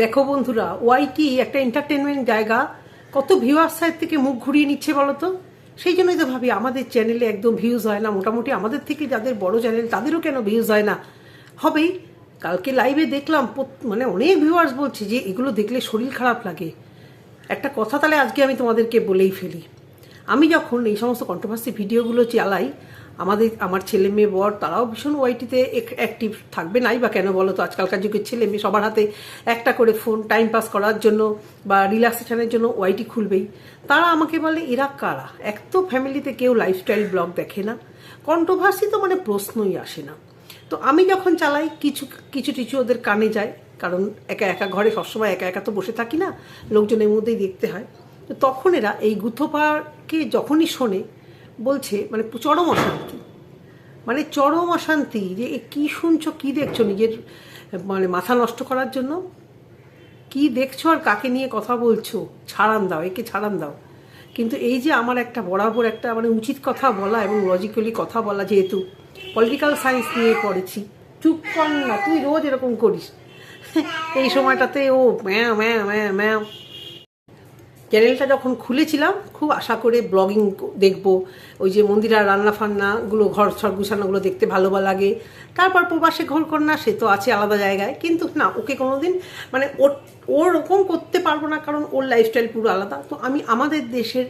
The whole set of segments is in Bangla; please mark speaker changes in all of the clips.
Speaker 1: দেখো বন্ধুরা ওয়াইটি একটা এন্টারটেনমেন্ট জায়গা। কত ভিউয়ার সাইড থেকে মুখ ঘুরিয়ে নিচ্ছে বলো তো সেই জন্যই তো ভাবি আমাদের চ্যানেলে একদম ভিউজ হয় না। মোটামুটি আমাদের থেকে যাদের বড় চ্যানেল তাদেরও কেন ভিউজ হয় না? হবেই কালকে লাইভে দেখলাম মানে অনেক ভিউয়ার্স বলছে যে এগুলো দেখলে শরীর খারাপ লাগে। একটা কথা তাহলে আজকে আমি তোমাদেরকে বলেই ফেলি। আমি যখন এই সমস্ত কন্ট্রোভার্সি ভিডিওগুলো চালাই আমাদের, আমার ছেলে মেয়ে বর, তারাও ভীষণ ওয়াইটিতে অ্যাক্টিভ থাকবে। নাই বা কেন বলো তো, আজকালকার যুগের ছেলে মেয়ে সবার হাতে একটা করে ফোন টাইম পাস করার জন্য বা রিল্যাক্সেশনের জন্য ওয়াইটি খুলবেই। তারা আমাকে বলে, এরা কারা? এক তো ফ্যামিলিতে কেউ লাইফস্টাইল ব্লগ দেখে না। কন্ট্রোভার্সি তো মানে প্রশ্নই আসে না। তো আমি যখন চালাই, কিছু কিছু টিছু ওদের কানে যায়, কারণ একা একা ঘরে সবসময় একা একা তো বসে থাকি না, লোকজনের মধ্যেই দেখতে হয়। তো তখন এরা এই গুথোপাকে যখনই শোনে বলছে মানে চরম অশান্তি। মানে চরম অশান্তি যে কি শুনছো, কি দেখছ নিজের মানে মাথা নষ্ট করার জন্য? কি দেখছ আর কাকে নিয়ে কথা বলছো? ছাড়ান দাও, একে ছাড়ান দাও। কিন্তু এই যে আমার একটা বরাবর একটা মানে উচিত কথা বলা এবং লজিক্যালি কথা বলা যেহেতু পলিটিক্যাল সায়েন্স নিয়ে পড়েছি, চুপ কর না, তুই রোজ এরকম করিস। এই সময়টাতে ও ম্যাঁ ম্যাঁ ম্যাঁ ম্যাঁ চ্যানেলটা যখন খুলেছিলাম, খুব আশা করে ব্লগিং দেখব। ওই যে মন্দিরা রান্না ফান্নাগুলো ঘর ছর গুছানোগুলো দেখতে ভালো লাগে। তারপর প্রবাসে ঘর কন্যা সে তো আছে আলাদা জায়গায়। কিন্তু না, ওকে কোনোদিন মানে ওর ওরকম করতে পারব না কারণ ওর লাইফস্টাইল পুরো আলাদা। তো আমি আমাদের দেশের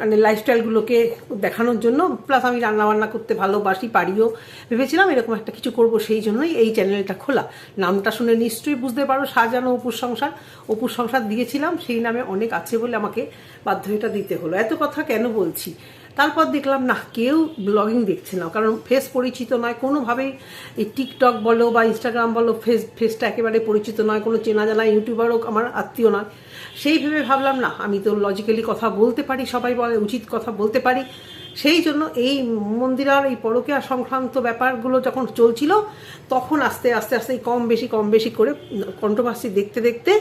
Speaker 1: মানে লাইফস্টাইলগুলোকে দেখানোর জন্য প্লাস আমি রান্নাবান্না করতে ভালোবাসি, পারিও। ভেবেছিলাম এরকম একটা কিছু করব, সেই জন্যই এই চ্যানেলটা খোলা। নামটা শুনে নিশ্চয়ই বুঝতে পারো, সাজানো অপুর সংসার। অপুর সংসার দিয়েছিলাম, সেই নামে অনেক আছে বলে আমাকে বাধ্য এটা দিতে হলো। এত কথা কেন বলছি? তারপর দেখলাম, না, কেউ ব্লগিং দেখছে না, কারণ ফেস পরিচিত নয়। কোনোভাবেই এই টিকটক বলো বা ইনস্টাগ্রাম বলো ফেস ফেসটা একেবারে পরিচিত নয়। কোনো চেনা জানা ইউটিউবারও আমার আত্মীয় নয়। সেই ভেবে ভাবলাম, না, আমি তো লজিক্যালি কথা বলতে পারি, সবাই বলে, উচিত কথা বলতে পারি। সেই জন্য এই মন্দিরার এই পরকীয়া সংক্রান্ত ব্যাপারগুলো যখন চলছিল, তখন আস্তে আস্তে আস্তে কম বেশি কম বেশি করে কন্ট্রোভার্সি দেখতে দেখতে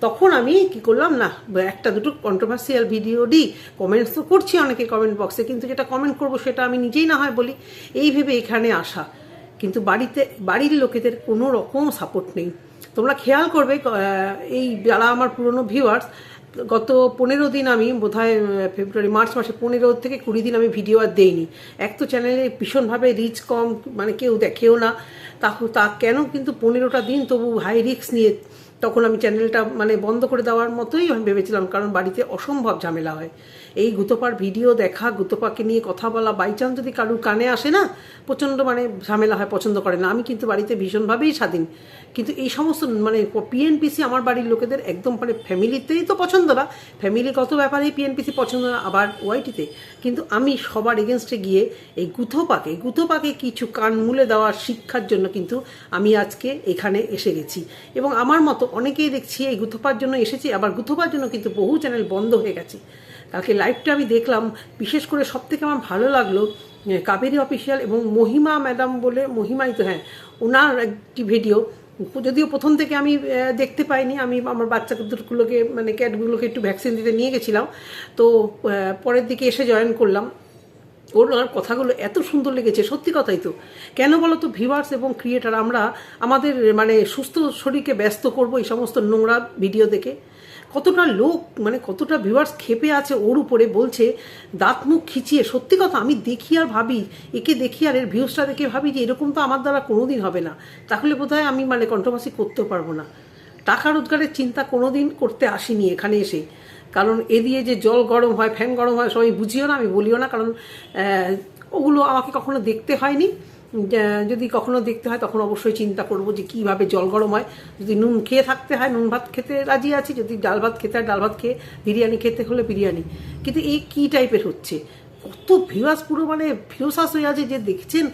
Speaker 1: তখন আমি কি করলাম, না, একটা দুটো কন্ট্রোভার্সিয়াল ভিডিও দিই কমেন্টস তো করছি অনেকে কমেন্ট বক্সে কিন্তু যেটা কমেন্ট করব সেটা আমি নিজেই না হয় বলি। এই ভেবে এখানে আসা। কিন্তু বাড়িতে, বাড়ির লোকেদের কোনো রকম সাপোর্ট নেই। তোমরা খেয়াল করবে এই যারা আমার পুরনো ভিউয়ার্স গত পনেরো দিন আমি বোধহয় ফেব্রুয়ারি মার্চ মাসে পনেরো থেকে কুড়ি দিন আমি ভিডিও আর দেইনি। এক তো চ্যানেলে ভীষণভাবে রিচ কম মানে কেউ দেখেও না। তা তা কেন? কিন্তু পনেরোটা দিন তবু হাই রিস্ক নিয়ে তখন আমি চ্যানেলটা মানে বন্ধ করে দেওয়ার মতোই আমি ভেবেছিলাম, কারণ বাড়িতে অসম্ভব ঝামেলা হয়। এই গুতপার ভিডিও দেখা, গুতপাকে নিয়ে কথা বলা বাই চান্স যদি কারুর কানে আসে না, প্রচণ্ড মানে ঝামেলা হয়, পছন্দ করে না। আমি কিন্তু বাড়িতে ভীষণভাবেই স্বাধীন। কিন্তু এই সমস্ত মানে পিএনপিসি আমার বাড়ির লোকেদের একদম মানে ফ্যামিলিতেই তো পছন্দ না। ফ্যামিলিগত ব্যাপারেই পিএনপিসি পছন্দ না, আবার ওয়াইটিতে কিন্তু আমি সবার এগেনস্টে গিয়ে এই গুথোপাকে গুথোপাকে কিছু কান মুলে দেওয়ার শিক্ষার জন্য কিন্তু আমি আজকে এখানে এসে গেছি। এবং আমার মতো অনেকেই দেখছি এই গুথোপার জন্য এসেছি, আবার গুথোপার জন্য কিন্তু বহু চ্যানেল বন্ধ হয়ে গেছে। কালকে লাইভটা আমি দেখলাম, বিশেষ করে সব থেকে আমার ভালো লাগল কাবেরী অফিসিয়াল এবং মহিমা ম্যাডাম বলে মহিমাই তো হ্যাঁ ওনার একটি ভিডিও যদিও প্রথম থেকে আমি দেখতে পাইনি, আমি আমার বাচ্চাগুলোকে মানে ক্যাটগুলোকে একটু ভ্যাকসিন দিতে নিয়ে গেছিলাম, তো পরের দিকে এসে জয়েন করলাম। ওর ওনার কথাগুলো এত সুন্দর লেগেছে, সত্যি কথাই তো। কেন বলো তো ভিউয়ার্স এবং ক্রিয়েটার আমরা আমাদের মানে সুস্থ শরীরকে ব্যস্ত করব এই সমস্ত নোংরা ভিডিও দেখে। কতটা লোক মানে কতটা ভিউয়ার্স খেপে আছে ওর উপরে বলছে, দাঁত মুখ খিচিয়ে। সত্যি কথা, আমি দেখি আর ভাবি, একে দেখি আর এর ভিউজটা দেখে ভাবি যে এরকম তো আমার দ্বারা কোনোদিন হবে না। তাহলে বোধহয় আমি মানে কন্ট্রোভার্সি করতেও পারব না। টাকা রোজগারের চিন্তা কোনোদিন করতে আসিনি এখানে এসে। কারণ এ দিয়ে যে জল গরম হয় ফ্যান গরম হয়, সবাই বুঝিও না, আমি বলিও না, কারণ ওগুলো আমাকে কখনো দেখতে হয়নি। যদি কখনো দেখতে হয়, তখন অবশ্যই চিন্তা করব যে কীভাবে জল গরম হয়। যদি নুন খেয়ে থাকতে হয়, নুন ভাত খেতে রাজি আছি। যদি ডাল ভাত খেতে হয়, ডাল ভাত খেয়ে বিরিয়ানি খেতে হলে বিরিয়ানি। কিন্তু এই কী টাইপের হচ্ছে? কত ভিউয়ার্স পুরো মানে ফিরোসাস হয়ে আছে যে দেখছেন,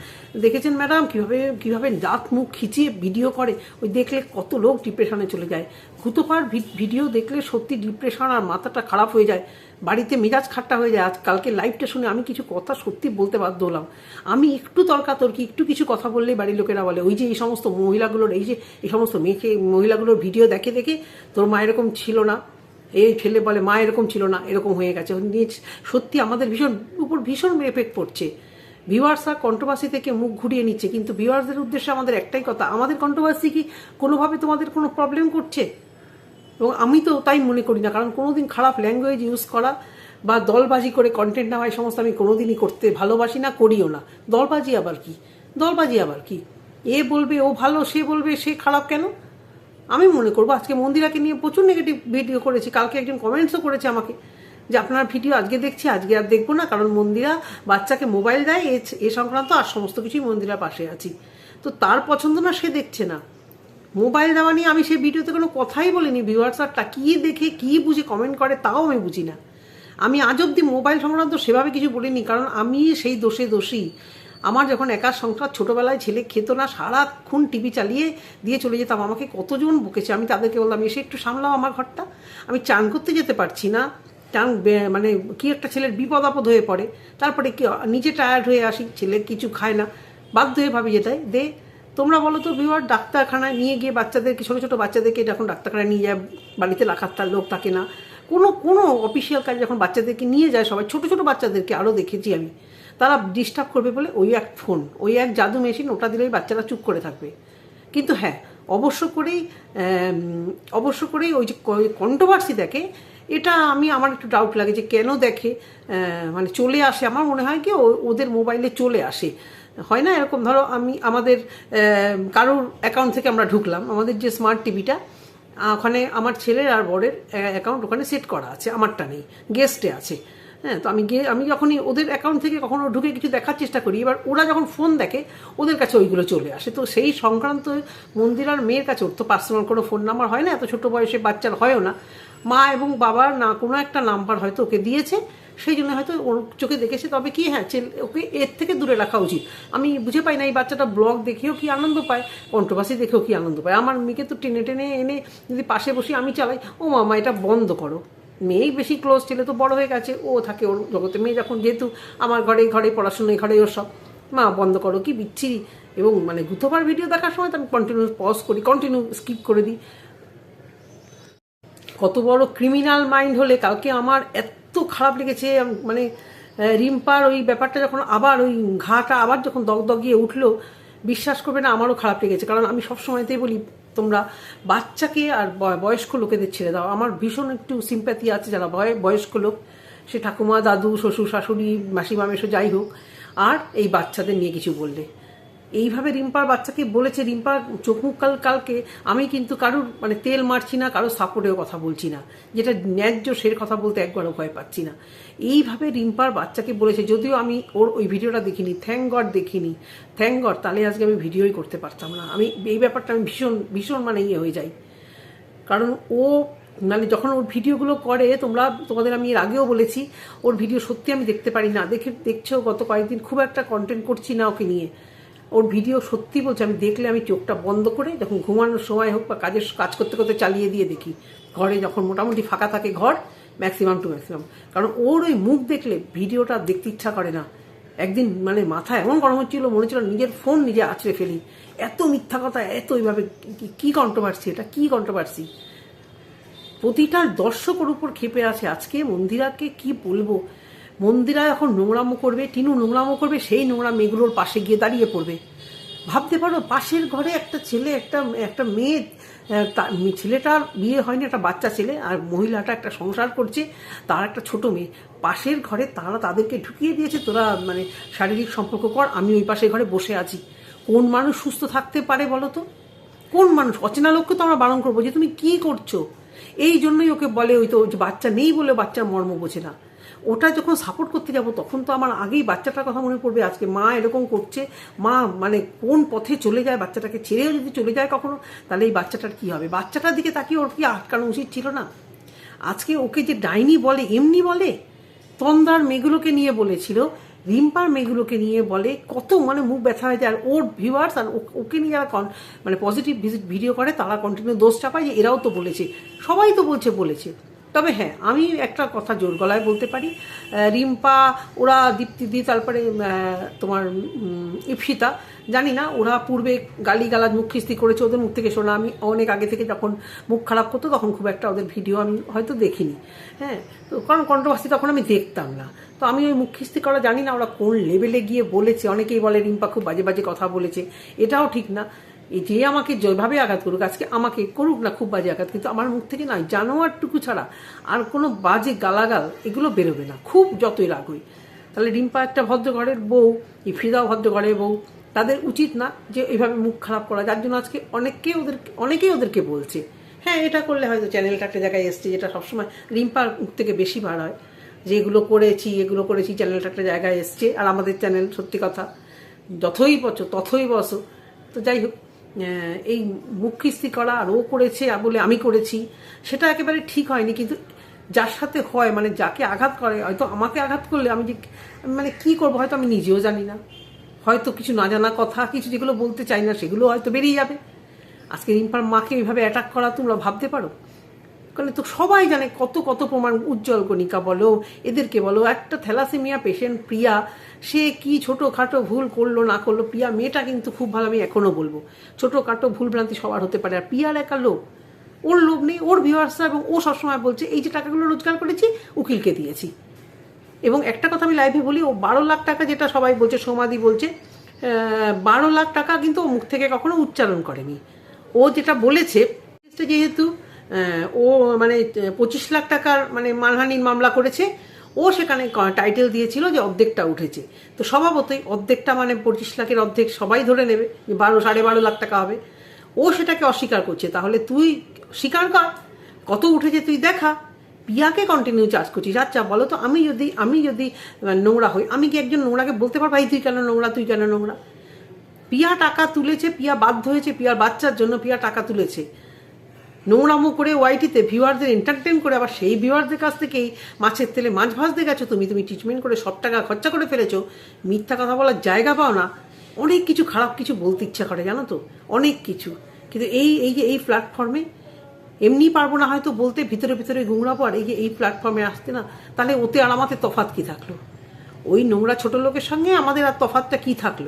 Speaker 1: দেখেছেন ম্যাডাম কীভাবে কীভাবে দাঁত মুখ খিচিয়ে ভিডিও করে। ওই দেখলে কত লোক ডিপ্রেশনে চলে যায়। খুতোপার ভিডিও দেখলে সত্যি ডিপ্রেশন আর মাথাটা খারাপ হয়ে যায়। বাড়িতে মেজাজ খাট্টা হয়ে যায়। আজ কালকে লাইভটা শুনে আমি কিছু কথা সত্যি বলতে বাধ্য হলাম। আমি একটু তর্কাতর্কি, একটু কিছু কথা বললেই বাড়ির লোকেরা বলে, ওই যে এই সমস্ত মহিলাগুলোর, এই যে এই সমস্ত মেয়েকে, মহিলাগুলোর ভিডিও দেখে দেখে তোর মা এরকম ছিল না। এই ছেলে বলে, মা এরকম ছিল না, এরকম হয়ে গেছে। সত্যি আমাদের ভীষণ উপর ভীষণ এফেক্ট পড়ছে। ভিউয়ার্সরা কন্ট্রোভার্সি থেকে মুখ ঘুরিয়ে নিচ্ছে। কিন্তু ভিউয়ার্সদের উদ্দেশ্যে আমাদের একটাই কথা, আমাদের কন্ট্রোভার্সি কি কোনোভাবে তোমাদের কোনো প্রবলেম করছে? এবং আমি তো তাই মনে করি না, কারণ কোনোদিন খারাপ ল্যাঙ্গুয়েজ ইউজ করা বা দলবাজি করে কন্টেন্ট নেওয়া এই সমস্ত আমি কোনোদিনই করতে ভালোবাসি না, করিও না। দলবাজি আবার কি? দলবাজি আবার কি? এ বলবে, ও ভালো, সে বলবে, সে খারাপ কেন? আমি মনে করব, আজকে মন্দিরাকে নিয়ে প্রচুর নেগেটিভ ভিডিও করেছি, কালকে একজন কমেন্টসও করেছে আমাকে, যে আপনার ভিডিও আজকে দেখছি, আজকে আর দেখব না, কারণ মন্দিরা বাচ্চাকে মোবাইল দেয় এ- সংক্রান্ত আর সমস্ত কিছুই মন্দিরার পাশে আছি। তো তার পছন্দ না, সে দেখছে না। মোবাইল দেওয়া নিয়ে আমি সেই ভিডিওতে কোনো কথাই বলিনি ভিউয়ার্স ভিউয়ার্সারটা কী দেখে কী বুঝে কমেন্ট করে তাও আমি বুঝি না। আমি আজ অব্দি মোবাইল সংক্রান্ত সেভাবে কিছু বলিনি, কারণ আমি সেই দোষে দোষী। আমার যখন একার সংসার, ছোটোবেলায় ছেলে খেত না, সারাক্ষণ টিভি চালিয়ে দিয়ে চলে যেতাম, আমাকে কতজন বকেছে, আমি তাদেরকে বললাম এসে একটু সামলাও আমার ঘরটা। আমি চান করতে যেতে পারছি না, চান মানে কি একটা ছেলের বিপদ আপদ হয়ে পড়ে, তারপরে কি, নিজে টায়ার্ড হয়ে আসি, ছেলে কিছু খায় না, বাধ্য হয়ে ভাবি যেটাই দে তোমরা বলো তো বিবার ডাক্তারখানায় নিয়ে গিয়ে বাচ্চাদেরকে ছোটো ছোটো বাচ্চাদেরকে যখন ডাক্তারখানায় নিয়ে যায়, বাড়িতে রাখার তার লোক থাকে না, কোনো কোনো অফিসিয়াল কাজ যখন বাচ্চাদেরকে নিয়ে যায় সবাই, ছোটো ছোটো বাচ্চাদেরকে আরও দেখেছি আমি, তারা ডিস্টার্ব করবে বলে ওই এক ফোন ওই এক জাদু মেশিন ওটা দিলেই বাচ্চারা চুপ করে থাকবে। কিন্তু হ্যাঁ অবশ্য করেই অবশ্য করেই ওই যে কন্ট্রোভার্সি দেখে, এটা আমি, আমার একটু ডাউট লাগে যে কেন দেখে মানে চলে আসে, আমার মনে হয় কি ওদের মোবাইলে চলে আসে। হয় না, এরকম ধরো আমি, আমাদের কারোর অ্যাকাউন্ট থেকে আমরা ঢুকলাম, আমাদের যে স্মার্ট টিভিটা ওখানে আমার ছেলের আর বরের অ্যাকাউন্ট ওখানে সেট করা আছে, আমারটা নেই গেস্টে আছে। হ্যাঁ তো আমি গিয়ে, আমি যখনই ওদের অ্যাকাউন্ট থেকে কখনো ঢুকে কিছু দেখার চেষ্টা করি, এবার ওরা যখন ফোন দেখে, ওদের কাছে ওইগুলো চলে আসে। তো সেই সংক্রান্ত মন্দিরার মেয়ের কাছে, ওর তো পার্সোনাল কোনো ফোন নাম্বার হয় না, এত ছোটো বয়সে বাচ্চার হয়ও না। মা এবং বাবার না কোনো একটা নাম্বার হয়তো ওকে দিয়েছে সেই জন্য হয়তো ওর চোখে দেখেছে। তবে কি হ্যাঁ ওকে এর থেকে দূরে রাখা উচিত। আমি বুঝে পাই না এই বাচ্চাটা ব্লগ দেখেও কি আনন্দ পায়, কন্ট্রোভার্সি দেখেও কি আনন্দ পায়। আমার মেয়েকে তো টেনে টেনে এনে যদি পাশে বসে আমি চালাই, ও মামা এটা বন্ধ করো। মেয়েই বেশি ক্লোজ ছেলে তো বড় হয়ে গেছে, ও থাকে ওর জগতে। মেয়ে যখন যেহেতু আমার ঘরে ঘরে পড়াশোনায় ঘরে ওর সব, মা বন্ধ করো, কি বিচ্ছিরি এবং মানে গুতোবার ভিডিও দেখার সময় তো আমি কন্টিনিউ পজ করি কন্টিনিউ স্কিপ করে দিই। কত বড় ক্রিমিনাল মাইন্ড হলে কালকে আমার এত খারাপ লেগেছে মানে রিম্পার ওই ব্যাপারটা যখন আবার ওই ঘাটা আবার যখন দগদগিয়ে উঠল, বিশ্বাস করবে না, আমারও খারাপ লেগেছে। কারণ আমি সব সময়তেই বলি, তোমরা বাচ্চাকে আর বয়- বয়স্ক লোকেদের ছেড়ে দাও। আমার ভীষণ একটু সিম্প্যাথি আছে যারা বয়- বয়স্ক লোক, সে ঠাকুমা, দাদু, শ্বশুর, শাশুড়ি, মাসিমা মেশো যাই হোক, আর এই বাচ্চাদের নিয়ে কিছু বললে। এইভাবে রিম্পার বাচ্চাকে বলেছে রিম্পার চোখ মুখ কাল, কালকে আমি কিন্তু কারুর মানে তেল মারছি না কারোর সাপোর্টেও কথা বলছি না। যেটা ন্যায্য সের কথা বলতে একবারও ভয় পাচ্ছি না। এইভাবে রিম্পার বাচ্চাকে বলেছে, যদিও আমি ওর ওই ভিডিওটা দেখিনি থ্যাংক গড দেখিনি। থ্যাংক গড তাহলে আজকে আমি ভিডিওই করতে পারতাম না। আমি, এই ব্যাপারটা আমি ভীষণ ভীষণ মানে ইয়ে হয়ে যাই। কারণ ও মানে যখন ওর ভিডিওগুলো করে, তোমরা, তোমাদের আমি এর আগেও বলেছি, ওর ভিডিও সত্যি আমি দেখতে পারি না। দেখে দেখছ গত কয়েকদিন খুব একটা কন্টেন্ট করছি না ওকে নিয়ে। ওর ভিডিও সত্যি বলছে, আমি দেখলে আমি চোখটা বন্ধ করে যখন ঘুমানোর সময় হোক বা কাজের কাজ করতে করতে চালিয়ে দিয়ে দেখি। ঘরে যখন মোটামুটি ফাঁকা থাকে ঘর ম্যাক্সিমাম টু ম্যাক্সিমাম কারণ ওর ওই মুখ দেখলে ভিডিওটা দেখতে ইচ্ছা করে না। একদিন মানে মাথা এমন গরম হচ্ছিল, মনে হচ্ছিল নিজের ফোন নিজে আছড়ে ফেলি। এত মিথ্যা কথা, এত এইভাবে কি- কন্ট্রোভার্সি এটা? কি কন্ট্রোভার্সি প্রতিটা দর্শকের উপর ক্ষেপে আছে আজকে মন্দিরাকে কি বলব? মন্দিরা এখন নোংরামো করবে, টিনু নোংরামো করবে, সেই নোংরা মেয়েগুলোর পাশে গিয়ে দাঁড়িয়ে পড়বে। ভাবতে পারো, পাশের ঘরে একটা ছেলে, একটা একটা মেয়ে ছেলেটার বিয়ে হয়নি, একটা বাচ্চা ছেলে, আর মহিলাটা একটা সংসার করছে, তার একটা ছোট মেয়ে। পাশের ঘরে তারা তাদেরকে ঢুকিয়ে দিয়েছে, তোরা মানে শারীরিক সম্পর্ক কর, আমি ওই পাশের ঘরে বসে আছি। কোন মানুষ সুস্থ থাকতে পারে বলো তো? কোন মানুষ? অচেনা লোককে তো আমরা বারণ করব যে তুমি কি করছ? এই জন্যই ওকে বলে ওই তো বাচ্চা নেই বলে বাচ্চার মর্ম বোঝে না। ওটা যখন সাপোর্ট করতে যাব, তখন তো আমার আগেই বাচ্চাটার কথা মনে পড়বে, আজকে মা এরকম করছে, মা মানে কোন পথে চলে যায়, বাচ্চাটাকে ছেড়েও যদি চলে যায় কখনো, তাহলে এই বাচ্চাটার কি হবে? বাচ্চাটার দিকে তাকিয়ে ওর কি আটকানো উচিত ছিল না? আজকে ওকে যে ডাইনি বলে, এমনি বলে তন্দার মেয়েগুলোকে নিয়ে বলেছিল, রিম্পার মেয়েগুলোকে নিয়ে বলে, কত মানে মুখ ব্যথা হয়ে যায় আর ওর ভিউয়ার্স আর ওকে নিয়ে যারা কন- মানে পজিটিভ ভিজিট ভিডিও করে, তারা কন্টিনিউ দোষ চাপায় যে এরাও তো বলেছে, সবাই তো বলছে বলেছে। তবে হ্যাঁ আমি একটা কথা জোর গলায় বলতে পারি। রিম্পা, ওরা দীপ্তিদি, তারপরে তোমার ইপসিতা জানি না, ওরা পূর্বে গালিগালাজ, মুখ খিস্তি করেছে ওদের মুখ থেকে শোনা। আমি অনেক আগে থেকে যখন মুখ খারাপ করতো, তখন খুব একটা ওদের ভিডিও আমি হয়তো দেখিনি। হ্যাঁ তো কারণ কন্ট্রোভার্সি তখন আমি দেখতাম না। তো আমি ওই মুখ খিস্তি করা জানি না ওরা কোন লেভেলে গিয়ে বলেছে। অনেকেই বলে, রিম্পা খুব বাজে বাজে কথা বলেছে। এটাও ঠিক না। এই যে আমাকে যেভাবে আঘাত করুক, আজকে আমাকে করুক না, খুব বাজে আঘাত, কিন্তু আমার মুখ থেকে নয়, জানোয়ারটুকু ছাড়া আর কোনো বাজে গালাগাল এগুলো বেরোবে না। খুব যতই রাগ হই। তাহলে রিম্পা একটা ভদ্র ঘরের বউ, ইফরিদাও ভদ্র ঘরের বউ, তাদের উচিত না যে এইভাবে মুখ খারাপ করা, যার জন্য আজকে অনেককেই ওদের, অনেকেই ওদেরকে বলছে হ্যাঁ এটা করলে হয়তো চ্যানেলটা একটা জায়গায় এসছে যেটা সবসময় রিম্পার মুখ থেকে বেশি ভার হয়, যে এগুলো করেছি এগুলো করেছি, চ্যানেলটা একটা জায়গায় এসছে, আর আমাদের চ্যানেল সত্যি কথা যতই বছর ততই বছর তো যাই হোক এই মুখ কিস্তি করা আর ও করেছে বলে আমি করেছি, সেটা একেবারে ঠিক হয়নি। কিন্তু যার সাথে হয় মানে যাকে আঘাত করে, হয়তো আমাকে আঘাত করলে আমি যে মানে কি করব হয়তো আমি নিজেও জানি না। হয়তো কিছু না জানা কথা, কিছু যেগুলো বলতে চাই না, সেগুলো হয়তো বেরিয়ে যাবে। আজকে রিম্পার মাকে এইভাবে অ্যাটাক করা তোমরা ভাবতে পারো? কারণ তো সবাই জানে কত কত প্রমাণ উজ্জ্বল কণিকা বলো, এদেরকে বলো, একটা থ্যালাসেমিয়া পেশেন্ট প্রিয়া, সে কি ছোটোখাটো ভুল করল, না করল, প্রিয়া মেয়েটা কিন্তু খুব ভালো, আমি এখনও বলব। ছোটোখাটো ভুল ভ্রান্তি সবার হতে পারে, আর প্রিয়ার একা লোক ওর লোভ নেই, ওর ভিউয়ার্সরা এবং ও সবসময় বলছে, এই যে টাকাগুলো রোজগার করেছি, উকিলকে দিয়েছি। এবং একটা কথা আমি লাইভে বলি, ও বারো লাখ টাকা যেটা সবাই বলছে সমাধি বলছে বারো লাখ টাকা কিন্তু ও মুখ থেকে কখনো উচ্চারণ করেনি। ও যেটা বলেছে যেহেতু ও মানে পঁচিশ লাখ টাকার মানে মানহানির মামলা করেছে। ও সেখানে টাইটেল দিয়েছিল যে অর্ধেকটা উঠেছে। তো স্বভাবতই অর্ধেকটা মানে পঁচিশ লাখের অর্ধেক সবাই ধরে নেবে যে বারো, সাড়ে বারো লাখ টাকা হবে। ও সেটাকে অস্বীকার করছে। তাহলে তুই স্বীকার কর। কত উঠেছে তুই দেখা। পিয়াকে কন্টিনিউ চার্জ করছিস। আচ্ছা বলো তো, আমি যদি আমি যদি নোংরা হই, আমি কি একজন নোংরাকে বলতে পারব, "এই তুই কেন নোংরা, তুই কেন নোংরা? পিয়া টাকা তুলেছে, পিয়া বাধ্য হয়েছে, পিয়ার বাচ্চার জন্য পিয়া টাকা তুলেছে। নোংরামো করে ওয়াইটিতে ভিউয়ারদের এন্টারটেন করে, আবার সেই ভিউয়ারদের কাছ থেকেই মাছের তেলে মাছ ভাজতে গেছো তুমি তুমি ট্রিটমেন্ট করে সব টাকা খরচা করে ফেলেছো। মিথ্যা কথা বলার জায়গা পাও না। অনেক কিছু খারাপ কিছু বলতে ইচ্ছা করে, জানো তো? অনেক কিছু। কিন্তু এই এই যে এই প্ল্যাটফর্মে এমনি পারব না হয়তো বলতে ভিতরে ভিতরে গুংড়াবো আর এই যে এই প্ল্যাটফর্মে আসতে না, তাহলে ওতে আর আমাদের তফাৎ কি থাকল? ওই নোংরা ছোট লোকের সঙ্গে আমাদের আর তফাৎটা কি থাকল?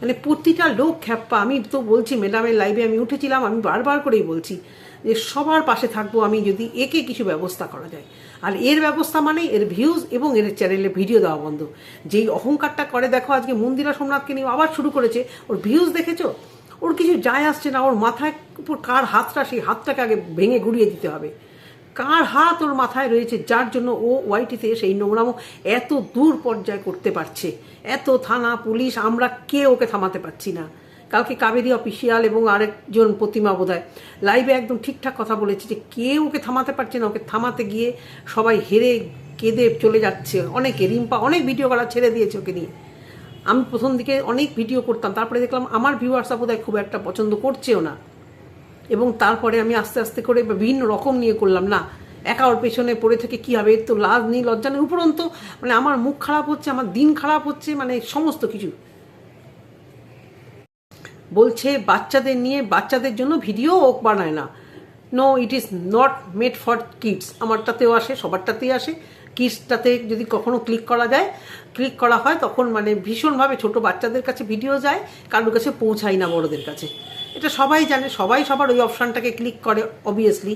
Speaker 1: মানে প্রতিটা লোক খ্যাপ্পা। আমি তো বলছি, ম্যাডামের লাইভে আমি উঠেছিলাম, আমি বারবার করেই বলছি যে সবার পাশে থাকব আমি যদি একে কিছু ব্যবস্থা করা যায়। আর এর ব্যবস্থা মানে এর ভিউজ এবং এর চ্যানেলে ভিডিও দেওয়া বন্ধ। যেই অহংকারটা করে, দেখো আজকে মন্দিরা সোমনাথকে নিয়ে আবার শুরু করেছে, ওর ভিউজ দেখেছ? ওর কিছু যায় আসছে না, ওর মাথায় উপর কার হাতটা, সেই হাতটাকে আগে ভেঙে গুড়িয়ে দিতে হবে। কার হাত ওর মাথায় রয়েছে? যার জন্য ও ওয়াইটিতে সেই নোংরামো এত দূর পর্যায়ে করতে পারছে। এত থানা, পুলিশ, আমরা কে ওকে থামাতে পারছি না? কালকে কাবেরী অফিসিয়াল এবং আরেকজন প্রতিমা বোধহয় লাইভে একদম ঠিকঠাক কথা বলেছে যে কে ওকে থামাতে পারছে না। ওকে থামাতে গিয়ে সবাই হেরে কেঁদে চলে যাচ্ছে। অনেকে রিম্পা, অনেক ভিডিও করা ছেড়ে দিয়েছে ওকে নিয়ে। আমি প্রথম দিকে অনেক ভিডিও করতাম, তারপরে দেখলাম আমার ভিউয়ার্সরা বোধহয় খুব একটা পছন্দ করছেও না। এবং তারপরে আমি আস্তে আস্তে করে বিভিন্ন রকম নিয়ে করলাম, না। একা ওর পেছনে পড়ে থেকে কি হবে তো লাজ নেই, লজ্জা নেই, উপরন্ত মানে আমার মুখ খারাপ হচ্ছে, আমার দিন খারাপ হচ্ছে মানে সমস্ত কিছু। বলছে, বাচ্চাদের নিয়ে, বাচ্চাদের জন্য ভিডিও ওক বানায় না। No it is not made for kids আমারটাতেও আসে, সবারটাতেই আসে। কিডসটাতে যদি কখনো ক্লিক করা যায় ক্লিক করা হয় তখন মানে ভীষণভাবে ছোট বাচ্চাদের কাছে ভিডিও যায়, কারোর কাছে পৌঁছায় না বড়দের কাছে। এটা সবাই জানে, সবাই সবার ওই অপশানটাকে ক্লিক করে অবভিয়াসলি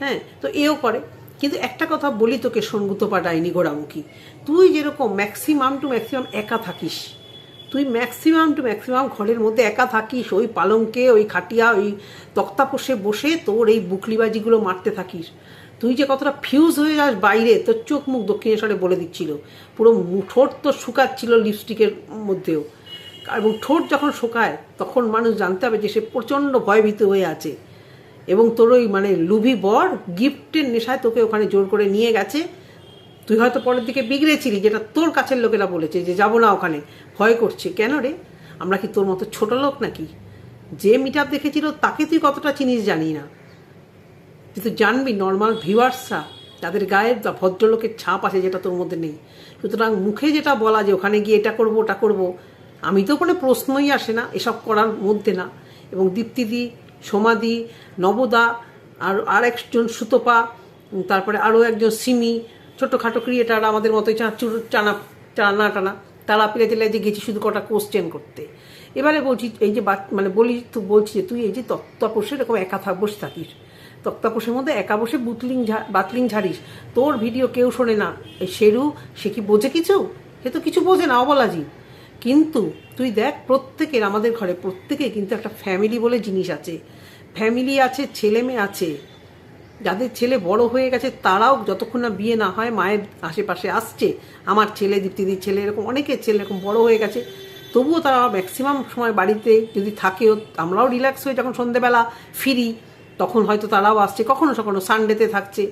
Speaker 1: হ্যাঁ তো এও করে। কিন্তু একটা কথা বলি তোকে, সঙ্গুতপা ডাইনি গোড়ামুখী। তুই যেরকম ম্যাক্সিমাম টু ম্যাক্সিমাম একা থাকিস, তুই ম্যাক্সিমাম টু ম্যাক্সিমাম ঘরের মধ্যে একা থাকিস, ওই পালঙ্কে ওই খাটিয়া, ওই তক্তাপোষে বসে তোর এই বুকলিবাজিগুলো মারতে থাকিস। তুই যে কতটা ফিউজ হয়ে যাস বাইরে, তোর চোখ মুখ দক্ষিণেশ্বরে বলে দিচ্ছিল। পুরো মু- ঠোঁট তো শুকাচ্ছিল লিপস্টিকের মধ্যেও। এবং ঠোঁট যখন শোকায়, তখন মানুষ জানতে হবে যে সে প্রচণ্ড ভয়ভীত হয়ে আছে। এবং তোর ওই মানে লুভি বর গিফটের নেশায় তোকে ওখানে জোর করে নিয়ে গেছে। তুই হয়তো পরের দিকে বিগড়েছিলি, যেটা তোর কাছের লোকেরা বলেছে যে যাব না ওখানে, ভয় করছে। কেন রে? আমরা কি তোর মতো ছোট লোক নাকি? যে মিট দেখেছিল, তাকে তুই কতটা চিনিস জানি না। কিন্তু জানবি নর্মাল ভিউয়ার্সরা তাদের গায়ে বা ভদ্রলোকের ছাপ আছে যেটা তোর মধ্যে নেই। সুতরাং মুখে যেটা বলা যে ওখানে গিয়ে এটা করব, ওটা করব, আমি তো কোনো প্রশ্নই আসে না এসব করার মধ্যে না। এবং দীপ্তিদি সমাধি নবদা আর আর একজন সুতপা তারপরে আরও একজন সিমি, ছোটোখাটো ক্রিয়েটার আমাদের মতোই চাঁচুর চানা টানা টানা, তারা পেলে যে গেছি শুধু কটা কোশ্চেন করতে। এবারে বলছি, এই যে মানে বলি তো বলছি যে তুই এই যে তক্তাপোষে এরকম একা থাক বসে থাকিস। তক্তাপোষের মধ্যে একা বসে বুতলিং বাতলিং ঝাড়িস। তোর ভিডিও কেউ শোনে না। এই শেরু, সে কি বোঝে কিছু? সে তো কিছু বোঝে না, অবলাজি। কিন্তু তুই দেখ, প্রত্যেকের আমাদের ঘরে প্রত্যেকে কিন্তু একটা ফ্যামিলি বলে জিনিস আছে। ফ্যামিলি আছে, ছেলে মেয়ে আছে। যাদের ছেলে বড় হয়ে গেছে, তারাও যতক্ষণ না বিয়ে না হয়, মায়ের আশেপাশে আসছে। আমার ছেলে, দীপ্তিদির ছেলে, এরকম অনেকের ছেলে এরকম বড় হয়ে গেছে। তবুও তারা ম্যাক্সিমাম সময় বাড়িতে যদি থাকেও আমরাও রিল্যাক্স হয়ে যখন সন্ধেবেলা, ফিরি। তখন হয়তো তারাও আসছে, কখনো কখনো সানডেতে থাকছে।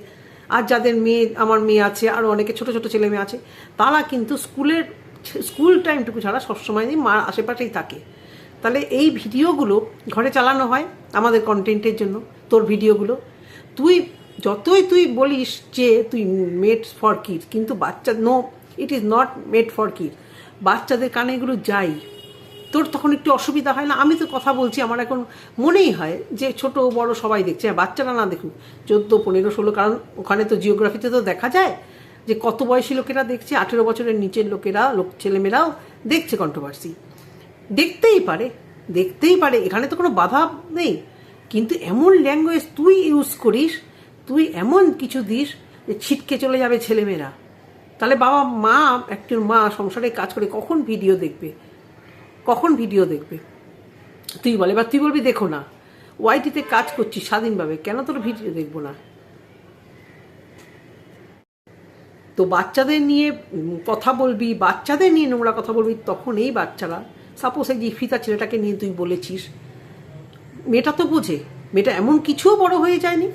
Speaker 1: আর যাদের মেয়ে, আমার মেয়ে আছে আরও অনেকে ছোট ছোট ছেলে মেয়ে আছে, তারা কিন্তু স্কুলের, স্কুল টাইমটুকু ছাড়া সবসময় মার আশেপাশেই থাকে। তাহলে এই ভিডিওগুলো ঘরে চালানো হয় আমাদের কন্টেন্টের জন্য, তোর ভিডিওগুলো। তুই, যতই তুই বলিস যে তুই মেড ফর কিড কিন্তু বাচ্চা no it is not made for kid বাচ্চাদের কানে এগুলো যাই। তোর তখন একটু অসুবিধা হয় না? আমি তো কথা বলছি, আমার এখন মনেই হয় যে ছোট বড় সবাই দেখছে। আর বাচ্চারা না দেখুক, চোদ্দ, পনেরো, ষোলো, কারণ ওখানে তো জিওগ্রাফিতে তো দেখা যায় যে কত বয়সী লোকেরা দেখছে, আঠেরো বছরের নিচের লোকেরা, লোক, ছেলেমেয়েরাও দেখছে কন্ট্রোভার্সি দেখতেই পারে দেখতেই পারে, এখানে তো কোনো বাধা নেই। কিন্তু এমন ল্যাঙ্গুয়েজ তুই ইউজ করিস, তুই এমন কিছু দিস যে ছিটকে চলে যাবে ছেলেমেয়েরা। তাহলে বাবা, মা, একজন মা সংসারে কাজ করে কখন ভিডিও দেখবে? কখন ভিডিও দেখবে? তুই বলে, এবার তুই বলবি, দেখো না। ওয়াইটিতে কাজ করছিস স্বাধীনভাবে, কেন তোর ভিডিও দেখব না? তো বাচ্চাদের নিয়ে কথা বলবি, বাচ্চাদের নিয়ে নোংরা কথা বলবি, তখন এই বাচ্চারা সাপোজ এই যে ইফিতা ছেলেটাকে নিয়ে তুই বলেছিস, মেয়েটা তো বোঝে, মেয়েটা এমন কিছুও বড় হয়ে যায়নি,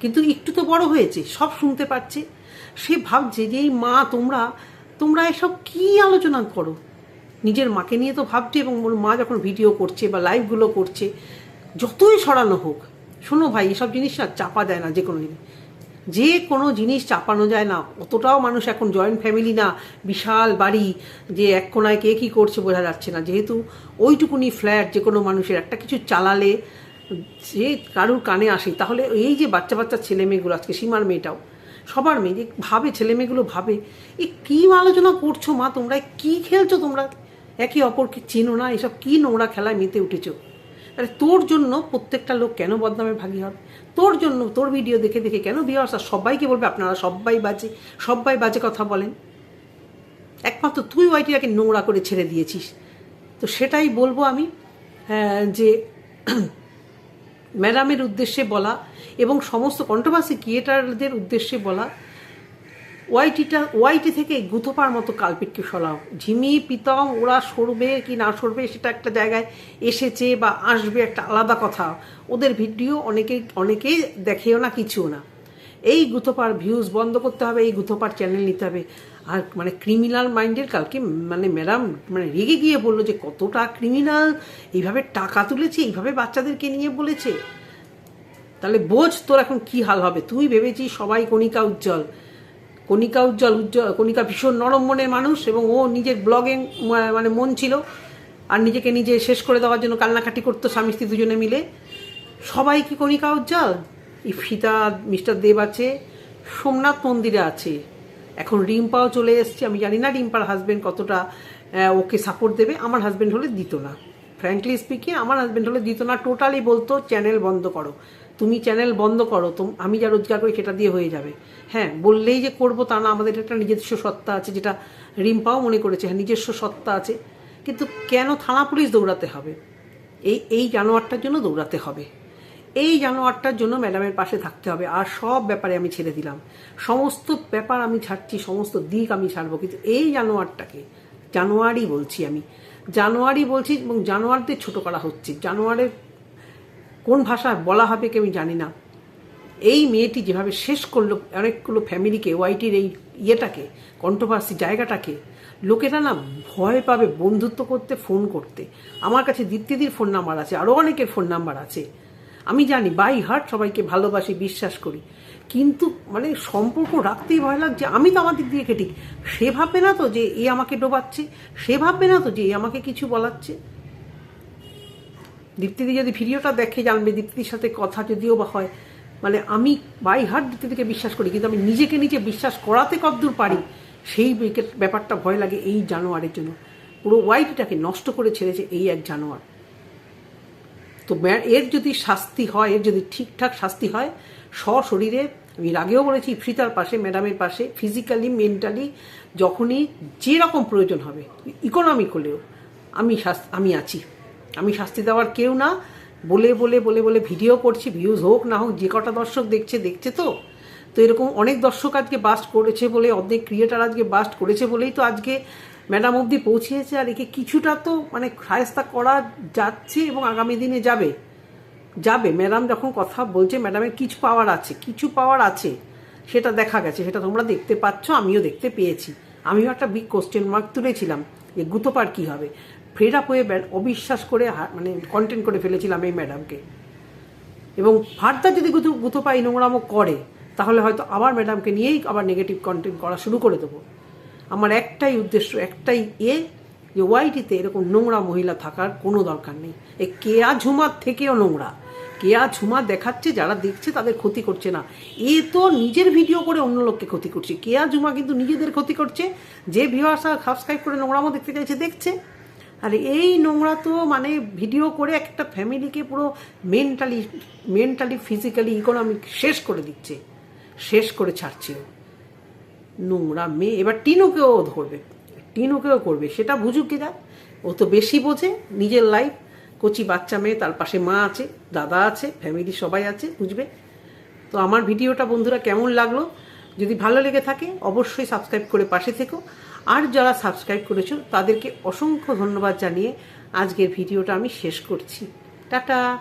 Speaker 1: কিন্তু একটু তো বড় হয়েছে, সব শুনতে পাচ্ছে সে ভাবছে যে, এই মা, তোমরা তোমরা এসব কি আলোচনা করো? নিজের মাকে নিয়ে তো ভাবছে এবং ওর মা যখন ভিডিও করছে বা লাইভগুলো করছে, যতই সরানো হোক, শোনো ভাই, এসব জিনিস না চাপা যায় না যে কোনো জিনিস যে কোনো জিনিস চাপানো যায় না। অতটাও মানুষ এখন জয়েন্ট ফ্যামিলি না, বিশাল বাড়ি, যে এক কোনায় কে কী করছে বোঝা যাচ্ছে না। যেহেতু ওইটুকুনি ফ্ল্যাট যে কোনো মানুষের, একটা কিছু চালালে যে কারুর কানে আসে, তাহলে এই যে বাচ্চা বাচ্চা ছেলে মেয়েগুলো, আজকে সীমার মেয়েটাও, সবার মেয়ে, যে ভাবে ছেলে মেয়েগুলো ভাবে, এ কী আলোচনা করছ মা তোমরা? কী খেলছো তোমরা? একে অপরকে চেনো না, এসব কী নোংরা খেলায় মেতে উঠেছ? তাহলে তোর জন্য প্রত্যেকটা লোক কেন বদনামে ভাগী হবে তোর জন্য তোর ভিডিও দেখে দেখে কেন ভিউয়ার্স আর সবাইকে বলবে, আপনারা সবাই বাজে সবাই বাজে কথা বলেন। একমাত্র তুই ওয়াইটিটাকে নোংরা করে ছেড়ে দিয়েছিস। তো সেটাই বলব আমি যে ম্যাডামের উদ্দেশ্যে বলা এবং সমস্ত কন্ট্রোভার্সি ক্রিয়েটারদের উদ্দেশ্যে বলা ওয়াইটিটা, ওয়াইটি থেকে গুথোপার মতো কালপিটকে সরাও ঝিমি, পিতম, ওরা সরবে কি না সরবে সেটা একটা জায়গায় এসেছে বা আসবে একটা আলাদা কথা। ওদের ভিডিও অনেকেই অনেকেই দেখেও না, কিছুও না। এই গুথোপার ভিউজ বন্ধ করতে হবে, এই গুথোপার চ্যানেল নিতে হবে। আর মানে ক্রিমিনাল মাইন্ডের কালকে মানে ম্যাডাম মানে রেগে গিয়ে বলল যে, কতটা ক্রিমিনাল এইভাবে টাকা তুলেছে, এইভাবে বাচ্চাদেরকে নিয়ে বলেছে? তাহলে বোঝ তোর এখন কি হাল হবে। তুই ভেবেছিস সবাই কণিকা উজ্জ্বল। কণিকা উজ্জ্বল উজ্জ্বল, কণিকা ভীষণ নরম মনের মানুষ এবং ও নিজের ব্লগে মানে মন ছিল। আর নিজেকে নিজে শেষ করে দেওয়ার জন্য কান্নাকাটি করতো স্বামী স্ত্রী দুজনে মিলে। সবাই কি কণিকা উজ্জ্বল? ইফিতা মিস্টার দেব আছে, সোমনাথ মন্দিরে আছে। এখন রিম্পাও চলে এসছে। আমি জানি না রিম্পার হাজবেন্ড কতটা ওকে সাপোর্ট দেবে। আমার হাজব্যান্ড হলে দিত না। ফ্র্যাঙ্কলি স্পিকিং আমার হাজব্যান্ড হলে দিত না। টোটালি বলতো চ্যানেল বন্ধ করো। তুমি চ্যানেল বন্ধ করো। তো আমি যা রোজগার করি সেটা দিয়ে হয়ে যাবে। হ্যাঁ বললেই যে করব তা না, আমাদের একটা নিজস্ব সত্তা আছে যেটা রিম্পাও মনে করেছে হ্যাঁ নিজস্ব সত্তা আছে। কিন্তু কেন থানা পুলিশ দৌড়াতে হবে? এই এই জানোয়ারটার জন্য দৌড়াতে হবে। এই জানোয়ারটার জন্য ম্যাডামের পাশে থাকতে হবে। আর সব ব্যাপারে আমি ছেড়ে দিলাম। সমস্ত ব্যাপার আমি ছাড়ছি, সমস্ত দিক আমি ছাড়বো। কিন্তু এই জানোয়ারটাকে, জানোয়ারই বলছি আমি, জানোয়ারই বলছি এবং জানোয়ারদের ছোট করা হচ্ছে। জানোয়ারের কোন ভাষায় বলা হবে কি আমি জানি না। এই মেয়েটি যেভাবে শেষ করল, অনেকগুলো ফ্যামিলিকে, ওয়াইটির এই ইয়েটাকে কন্ট্রোভার্সি জায়গাটাকে, লোকেরা না ভয় পাবে বন্ধুত্ব করতে ফোন করতে। আমার কাছে দীপ্তিদির ফোন নাম্বার আছে আরও অনেকের ফোন নাম্বার আছে। আমি জানি বাই হার্ট সবাইকে ভালোবাসি, বিশ্বাস করি। কিন্তু মানে সম্পর্ক রাখতেই ভয় লাগছে আমি তো আমার দিক দিয়ে কেটি সে ভাববে না তো যে এ আমাকে ডোবাচ্ছে, সে ভাববে না তো যে এ আমাকে কিছু বলাচ্ছে। দীপ্তিদি যদি ভিডিওটা দেখে জানবে দীপ্তির সাথে কথা যদিও বা হয় মানে আমি বাই হার্ট দিতে থেকে বিশ্বাস করি, কিন্তু আমি নিজেকে নিজে বিশ্বাস করাতে কতদূর পারি, সেই বেকে- ব্যাপারটা ভয় লাগে এই জানোয়ারের জন্য। পুরো ওয়াইটিটাকে নষ্ট করে ছেড়েছে এই এক জানোয়ার। তো এর যদি শাস্তি হয়, এর যদি ঠিকঠাক শাস্তি হয়, সশরীরে, আমি আগেও বলেছি ইফ্রিতার পাশে, ম্যাডামের পাশে ফিজিক্যালি মেন্টালি যখনই যেরকম প্রয়োজন হবে ইকোনমিক হলেও, আমি শাস্তি, আমি আছি। আমি শাস্তি দেওয়ার কেউ না বলে বলে বলে বলে ভিডিও করছি ভিউজ হোক না হোক, যে কটা দর্শক দেখছে দেখছে তো। তো এরকম অনেক দর্শক আজকে বাস্ট করেছে বলে, অনেক ক্রিয়েটার আজকে বাস্ট করেছে বলেই তো আজকে ম্যাডাম অবধি পৌঁছেছে। আর একে কিছুটা তো মানে খায়স্তা করা যাচ্ছে এবং আগামী দিনে যাবে। যাবে। ম্যাডাম যখন কথা বলছে ম্যাডামের কিছু পাওয়ার আছে, কিছু পাওয়ার আছে, সেটা দেখা গেছে, সেটা তোমরা দেখতে পাচ্ছ, আমিও দেখতে পেয়েছি। আমিও একটা বিগ কোশ্চেন মার্ক তুলেছিলাম, যে গুতোপার কি হবে? ফেড আপ হয়ে অবিশ্বাস করে মানে কন্টেন্ট করে ফেলেছিলাম এই ম্যাডামকে এবং ফার্দার যদি গুতোপা এই নোংরামো করে, তাহলে হয়তো আবার ম্যাডামকে নিয়েই আবার নেগেটিভ কন্টেন্ট করা শুরু করে দেবো। আমার একটাই উদ্দেশ্য, একটাই এ, যে ওয়াইটিতে এরকম নোংরা মহিলা থাকার কোনো দরকার নেই। এই কেয়া ঝুমার থেকেও নোংরা। কেয়া ঝুমা দেখাচ্ছে, যারা দেখছে তাদের ক্ষতি করছে না। এ তো নিজের ভিডিও করে অন্য লোককে ক্ষতি করছে। কেয়া ঝুমা কিন্তু নিজেদের ক্ষতি করছে। যে ভিউয়ার্সরা সাবস্ক্রাইব করে নোংরামো দেখতে চাইছে, দেখছে। আর এই নোংরা তো মানে ভিডিও করে একটা ফ্যামিলিকে পুরো মেন্টালি মেন্টালি ফিজিক্যালি ইকোনমিক শেষ করে দিচ্ছে। শেষ করে ছাড়ছে। নোংরা মেয়ে। এবার টিনুকেও ধরবে। টিনুকেও করবে। সেটা বুঝুক কি দেখ। ও তো বেশি বোঝে নিজের লাইফ কচি বাচ্চা মেয়ে, তার পাশে মা আছে, দাদা আছে ফ্যামিলি সবাই আছে, বুঝবে? তো আমার ভিডিওটা বন্ধুরা কেমন লাগল? যদি ভালো লেগে থাকে, অবশ্যই সাবস্ক্রাইব করে পাশে থেকো। আর যারা সাবস্ক্রাইব করেছ তাদেরকে অসংখ্য ধন্যবাদ জানিয়ে আজকের ভিডিওটা আমি শেষ করছি। টাটা!